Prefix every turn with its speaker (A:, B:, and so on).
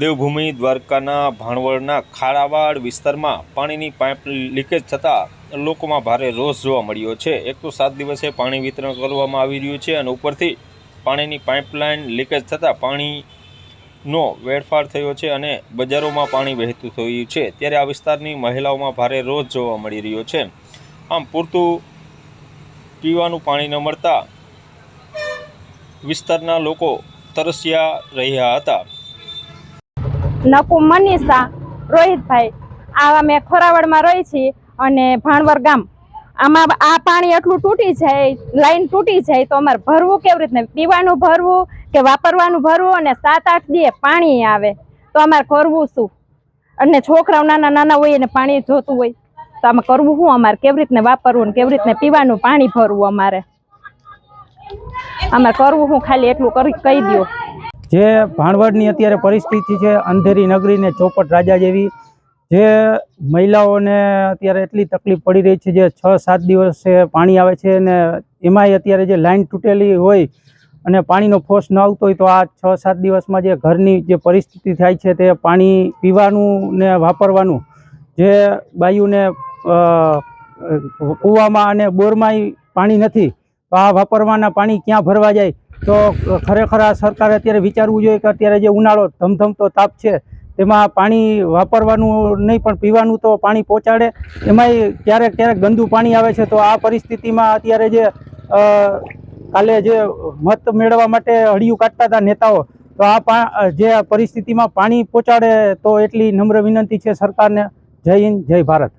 A: દેવભૂમિ દ્વારકાના ભાણવડના ખાડાવાડ વિસ્તારમાં પાણીની પાઇપ લીકેજ થતાં લોકોમાં ભારે રોષ જોવા મળ્યો છે. એક તો સાત દિવસે પાણી વિતરણ કરવામાં આવી રહ્યું છે અને ઉપરથી પાણીની પાઇપલાઇન લીકેજ થતાં પાણીનો વેડફાડ થયો છે અને બજારોમાં પાણી વહેતું થયું છે. ત્યારે આ વિસ્તારની મહિલાઓમાં ભારે રોષ જોવા મળી રહ્યો છે. આમ પૂરતું પીવાનું પાણી ન મળતા વિસ્તારના લોકો તરસ્યા રહ્યા હતા.
B: નકુ મનીષા, રોહિતભાઈ. આ અમે ખોરાવડમાં રહી છીએ અને ભાણવર ગામ. આમાં આ પાણી એટલું તૂટી જાય, લાઈન તૂટી જાય તો અમારે ભરવું કેવી રીતને? પીવાનું ભરવું કે વાપરવાનું ભરવું અને સાત આઠ દીએ પાણી આવે તો અમારે કરવું શું? અને છોકરાઓ નાના નાના હોય અને પાણી જોતું હોય તો આમાં કરવું શું? અમારે કેવી રીતને વાપરવું કેવી રીતને પીવાનું, પાણી ભરવું અમારે. અમારે કરવું શું? ખાલી એટલું કરી, કહી દો
C: જે ભાણવડની અત્યારે પરિસ્થિતિ છે, અંધેરી નગરી ને ચોપટ રાજા જેવી, જે મહિલાઓને અત્યારે એટલી તકલીફ પડી રહી છે, જે છ, સાત દિવસે પાણી આવે છે ને એમાંય અત્યારે જે લાઈન તૂટેલી હોય અને પાણીનો ફોર્સ ન આવતો હોય તો આ છ, સાત દિવસમાં જે ઘરની જે પરિસ્થિતિ થાય છે તે પાણી પીવાનું ને વાપરવાનું, જે બાયુને કૂવામાં અને બોરમાંય પાણી નથી, તો આ વાપરવાના પાણી ક્યાં ભરવા જાય? તો ખરેખર આ સરકારે અત્યારે વિચારવું જોઈએ કે અત્યારે જે ઉનાળો ધમધમતો તાપ છે, તેમાં પાણી વાપરવાનું નહીં, પણ પીવાનું તો પાણી પહોંચાડે. એમાંય ક્યારેક ક્યારેક ગંદુ પાણી આવે છે, તો આ પરિસ્થિતિમાં અત્યારે જે કાલે જે મત મેળવવા માટે હળિયું કાઢતા હતા નેતાઓ, તો આ જે પરિસ્થિતિમાં પાણી પહોંચાડે તો એટલી નમ્ર વિનંતી છે સરકારને. જય હિન્દ, જય ભારત.